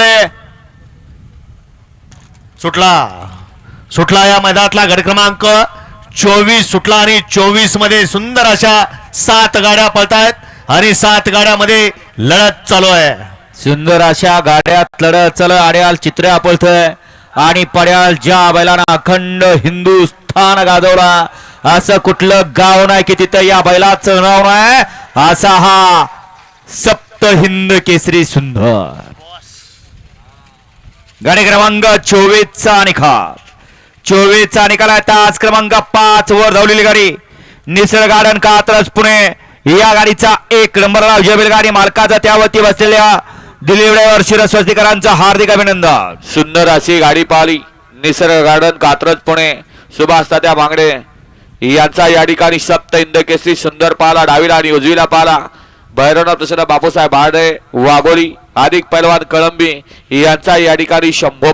आहे. सुटला. सुटला या मैदानातला गड क्रमांक चोवीस. सुटला आणि चोवीसमध्ये सुंदर अशा सात गाड्या पळतायत आणि सात गाड्यामध्ये लढत चालू आहे. सुंदर अशा गाड्यात लढत चालू आड्याल चित्र आपलतय आणि पड्याल ज्या बैलानं अखंड हिंदुस्थान गाजवला असं कुठलं गाव नाही की तिथं या बैलाचं नाव नाही. असा हा सप्त हिंद केसरी सुंदर. गाडी क्रमांक चोवीसचा निकाल चोवीसचा निकाल आहे. तास क्रमांक पाच वर धावलेली गाडी. निसर्ग गार्डन कात्रज पुणे. या गाडीचा एक नंबरला विजय गाडी मालकाचा त्यावरती बसलेल्या दिलीपवर शिरस्वस्तीकरांचं हार्दिक अभिनंदन. सुंदर अशी गाडी पाहिली. निसर्ग गार्डन कात्रज पुणे. सुभाष तात्या बांगडे यांचा या ठिकाणी सप्त इंद केसरी सुंदर पाला डावीला आणि उजवीला पाला. भैरवनाथ प्रसन्न बापूसाहेब भारडे वाघोली. अधिक पैलवान कळंबी यांचा या ठिकाणी शंभो